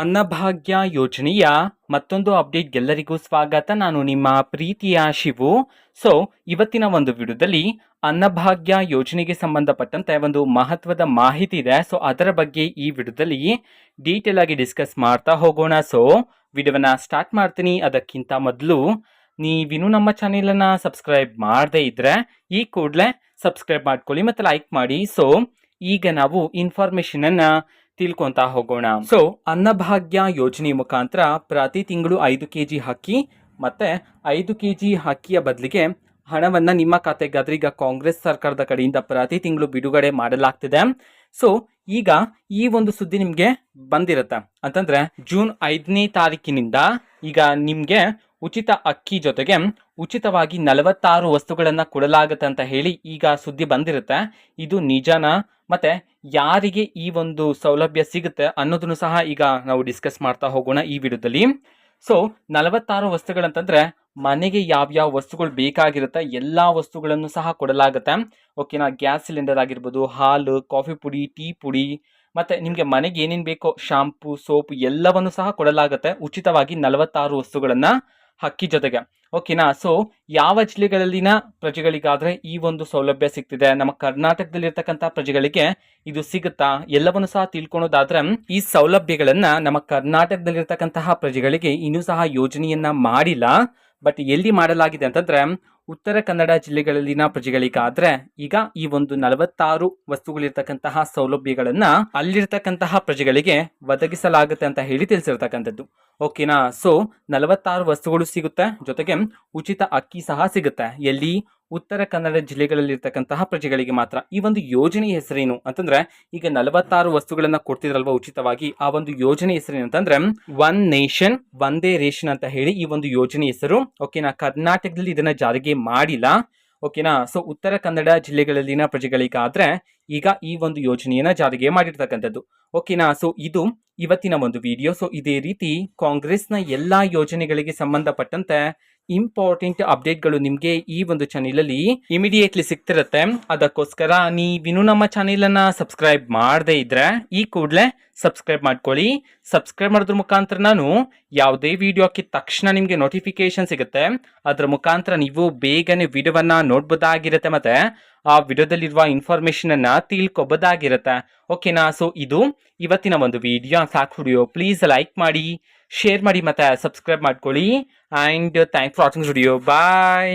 ಅನ್ನಭಾಗ್ಯ ಯೋಜನೆಯ ಮತ್ತೊಂದು ಅಪ್ಡೇಟ್ ಎಲ್ಲರಿಗೂ ಸ್ವಾಗತ. ನಾನು ನಿಮ್ಮ ಪ್ರೀತಿಯ ಶಿವು. ಸೊ ಇವತ್ತಿನ ಒಂದು ವಿಡಿಯೋದಲ್ಲಿ ಅನ್ನಭಾಗ್ಯ ಯೋಜನೆಗೆ ಸಂಬಂಧಪಟ್ಟಂತೆ ಒಂದು ಮಹತ್ವದ ಮಾಹಿತಿ ಇದೆ. ಸೊ ಅದರ ಬಗ್ಗೆ ಈ ವಿಡಿಯೋದಲ್ಲಿ ಡೀಟೇಲ್ ಆಗಿ ಡಿಸ್ಕಸ್ ಮಾಡ್ತಾ ಹೋಗೋಣ. ಸೊ ವಿಡಿಯೋವನ್ನ ಸ್ಟಾರ್ಟ್ ಮಾಡ್ತೀನಿ. ಅದಕ್ಕಿಂತ ಮೊದಲು ನೀವಿನ್ನೂ ನಮ್ಮ ಚಾನೆಲನ್ನು ಸಬ್ಸ್ಕ್ರೈಬ್ ಮಾಡದೇ ಇದ್ರೆ ಈ ಕೂಡಲೇ ಸಬ್ಸ್ಕ್ರೈಬ್ ಮಾಡ್ಕೊಳ್ಳಿ ಮತ್ತು ಲೈಕ್ ಮಾಡಿ. ಸೊ ಈಗ ನಾವು ಇನ್ಫಾರ್ಮೇಷನನ್ನು ತಿಳ್ಕೊಂತ ಹೋಗೋಣ. ಸೊ ಅನ್ನಭಾಗ್ಯ ಯೋಜನೆ ಮುಖಾಂತರ ಪ್ರತಿ ತಿಂಗಳು ಐದು ಕೆ ಜಿ ಅಕ್ಕಿ, ಮತ್ತೆ ಐದು ಕೆ ಜಿ ಅಕ್ಕಿಯ ಬದಲಿಗೆ ಹಣವನ್ನ ನಿಮ್ಮ ಖಾತೆಗಾದ್ರೆ ಈಗ ಕಾಂಗ್ರೆಸ್ ಸರ್ಕಾರದ ಕಡೆಯಿಂದ ಪ್ರತಿ ತಿಂಗಳು ಬಿಡುಗಡೆ ಮಾಡಲಾಗ್ತಿದೆ. ಸೊ ಈಗ ಈ ಒಂದು ಸುದ್ದಿ ನಿಮಗೆ ಬಂದಿರುತ್ತೆ. ಅಂತಂದ್ರೆ ಜೂನ್ ಐದನೇ ತಾರೀಕಿನಿಂದ ಈಗ ನಿಮಗೆ ಉಚಿತ ಅಕ್ಕಿ ಜೊತೆಗೆ ಉಚಿತವಾಗಿ ನಲವತ್ತಾರು ವಸ್ತುಗಳನ್ನು ಕೊಡಲಾಗುತ್ತೆ ಅಂತ ಹೇಳಿ ಈಗ ಸುದ್ದಿ ಬಂದಿರುತ್ತೆ. ಇದು ನಿಜಾನ? ಮತ್ತೆ ಯಾರಿಗೆ ಈ ಒಂದು ಸೌಲಭ್ಯ ಸಿಗುತ್ತೆ ಅನ್ನೋದನ್ನು ಸಹ ಈಗ ನಾವು ಡಿಸ್ಕಸ್ ಮಾಡ್ತಾ ಹೋಗೋಣ ಈ ವಿಡಿಯೋದಲ್ಲಿ. ಸೊ ನಲವತ್ತಾರು ವಸ್ತುಗಳಂತಂದ್ರೆ ಮನೆಗೆ ಯಾವ್ಯಾವ ವಸ್ತುಗಳು ಬೇಕಾಗಿರುತ್ತೆ ಎಲ್ಲಾ ವಸ್ತುಗಳನ್ನು ಸಹ ಕೊಡಲಾಗುತ್ತೆ. ಓಕೆನಾ? ಗ್ಯಾಸ್ ಸಿಲಿಂಡರ್ ಆಗಿರ್ಬೋದು, ಹಾಲು, ಕಾಫಿ ಪುಡಿ, ಟೀ ಪುಡಿ, ಮತ್ತೆ ನಿಮಗೆ ಮನೆಗೆ ಏನೇನು ಬೇಕೋ, ಶಾಂಪೂ, ಸೋಪ್ ಎಲ್ಲವನ್ನು ಸಹ ಕೊಡಲಾಗುತ್ತೆ ಉಚಿತವಾಗಿ ನಲವತ್ತಾರು ವಸ್ತುಗಳನ್ನ. ಹಕ್ಕಿ ಜೊತೆಗೆ. ಓಕೆನಾ ಸೊ ಯಾವ ಜಿಲ್ಲೆಗಳಲ್ಲಿನ ಪ್ರಜೆಗಳಿಗಾದರೆ ಈ ಒಂದು ಸೌಲಭ್ಯ ಸಿಗ್ತಿದೆ? ನಮ್ಮ ಕರ್ನಾಟಕದಲ್ಲಿರ್ತಕ್ಕಂಥ ಪ್ರಜೆಗಳಿಗೆ ಇದು ಸಿಗುತ್ತಾ? ಎಲ್ಲವನ್ನು ಸಹ ತಿಳ್ಕೊಳೋದಾದ್ರೆ, ಈ ಸೌಲಭ್ಯಗಳನ್ನು ನಮ್ಮ ಕರ್ನಾಟಕದಲ್ಲಿರ್ತಕ್ಕಂತಹ ಪ್ರಜೆಗಳಿಗೆ ಇನ್ನೂ ಸಹ ಯೋಜನೆಯನ್ನ ಮಾಡಿಲ್ಲ. ಬಟ್ ಎಲ್ಲಿ ಮಾಡಲಾಗಿದೆ ಅಂತಂದ್ರೆ, ಉತ್ತರ ಕನ್ನಡ ಜಿಲ್ಲೆಗಳಲ್ಲಿನ ಪ್ರಜೆಗಳಿಗಾದ್ರೆ ಈಗ ಈ ಒಂದು ನಲವತ್ತಾರು ವಸ್ತುಗಳಿರ್ತಕ್ಕಂತಹ ಸೌಲಭ್ಯಗಳನ್ನು ಅಲ್ಲಿರ್ತಕ್ಕಂತಹ ಪ್ರಜೆಗಳಿಗೆ ಒದಗಿಸಲಾಗುತ್ತೆ ಅಂತ ಹೇಳಿ ತಿಳಿಸಿರ್ತಕ್ಕಂಥದ್ದು. ಓಕೆನಾ? ಸೊ ನಲವತ್ತಾರು ವಸ್ತುಗಳು ಸಿಗುತ್ತೆ. ಜೊತೆಗೆ ಉಚಿತ ಅಕ್ಕಿ ಸಹ ಸಿಗುತ್ತೆ. ಎಲ್ಲಿ? ಉತ್ತರ ಕನ್ನಡ ಜಿಲ್ಲೆಗಳಲ್ಲಿರ್ತಕ್ಕಂತಹ ಪ್ರಜೆಗಳಿಗೆ ಮಾತ್ರ. ಈ ಒಂದು ಯೋಜನೆ ಹೆಸರೇನು? ಅಂತಂದ್ರೆ, ಈಗ ನಲವತ್ತಾರು ವಸ್ತುಗಳನ್ನ ಕೊಡ್ತಿದ್ರಲ್ವಾ ಉಚಿತವಾಗಿ? ಆ ಒಂದು ಯೋಜನೆ ಹೆಸರೇನು ಅಂತಂದ್ರೆ ಒನ್ ನೇಷನ್ ಒಂದೇ ರೇಷನ್ ಅಂತ ಹೇಳಿ ಈ ಒಂದು ಯೋಜನೆ ಹೆಸರು. ಓಕೆನಾ? ಕರ್ನಾಟಕದಲ್ಲಿ ಇದನ್ನ ಜಾರಿಗೆ ಮಾಡಿಲ್ಲ. ಓಕೆನಾ? ಸೊ ಉತ್ತರ ಕನ್ನಡ ಜಿಲ್ಲೆಗಳಲ್ಲಿನ ಪ್ರಜೆಗಳಿಗಾದ್ರೆ ಈಗ ಈ ಒಂದು ಯೋಜನೆಯನ್ನ ಜಾರಿಗೆ ಮಾಡಿರ್ತಕ್ಕಂಥದ್ದು. ಓಕೆನಾ? ಸೊ ಇದು ಇವತ್ತಿನ ಒಂದು ವಿಡಿಯೋ ಸೊ ಇದೇ ರೀತಿ ಕಾಂಗ್ರೆಸ್ನ ಎಲ್ಲಾ ಯೋಜನೆಗಳಿಗೆ ಸಂಬಂಧಪಟ್ಟಂತೆ ಇಂಪಾರ್ಟೆಂಟ್ ಅಪ್ಡೇಟ್ಗಳು ನಿಮಗೆ ಈ ಒಂದು ಚಾನೆಲಲ್ಲಿ ಇಮಿಡಿಯೇಟ್ಲಿ ಸಿಗ್ತಿರುತ್ತೆ. ಅದಕ್ಕೋಸ್ಕರ ನೀವಿನ್ನೂ ನಮ್ಮ ಚಾನೆಲನ್ನು ಸಬ್ಸ್ಕ್ರೈಬ್ ಮಾಡದೇ ಇದ್ರೆ ಈ ಕೂಡಲೇ ಸಬ್ಸ್ಕ್ರೈಬ್ ಮಾಡ್ಕೊಳ್ಳಿ. ಸಬ್ಸ್ಕ್ರೈಬ್ ಮಾಡೋದ್ರ ಮುಖಾಂತರ ನಾನು ಯಾವುದೇ ವಿಡಿಯೋ ಹಾಕಿದ ತಕ್ಷಣ ನಿಮಗೆ ನೋಟಿಫಿಕೇಶನ್ ಸಿಗುತ್ತೆ. ಅದರ ಮುಖಾಂತರ ನೀವು ಬೇಗನೆ ವಿಡಿಯೋವನ್ನು ನೋಡ್ಬೋದಾಗಿರುತ್ತೆ ಮತ್ತೆ ಆ ವಿಡಿಯೋದಲ್ಲಿರುವ ಇನ್ಫಾರ್ಮೇಶನ್ ಅನ್ನ ತಿಳ್ಕೊಬೋದಾಗಿರುತ್ತೆ. ಓಕೆನಾ ಸೊ ಇದು ಇವತ್ತಿನ ಒಂದು ವಿಡಿಯೋ ಸಾಕು ವಿಡಿಯೋ ಪ್ಲೀಸ್ ಲೈಕ್ ಮಾಡಿ ಶೇರ್ ಮಾಡಿ ಮತ್ತೆ ಸಬ್ಸ್ಕ್ರೈಬ್ ಮಾಡ್ಕೊಳ್ಳಿ. And thank for watching video bye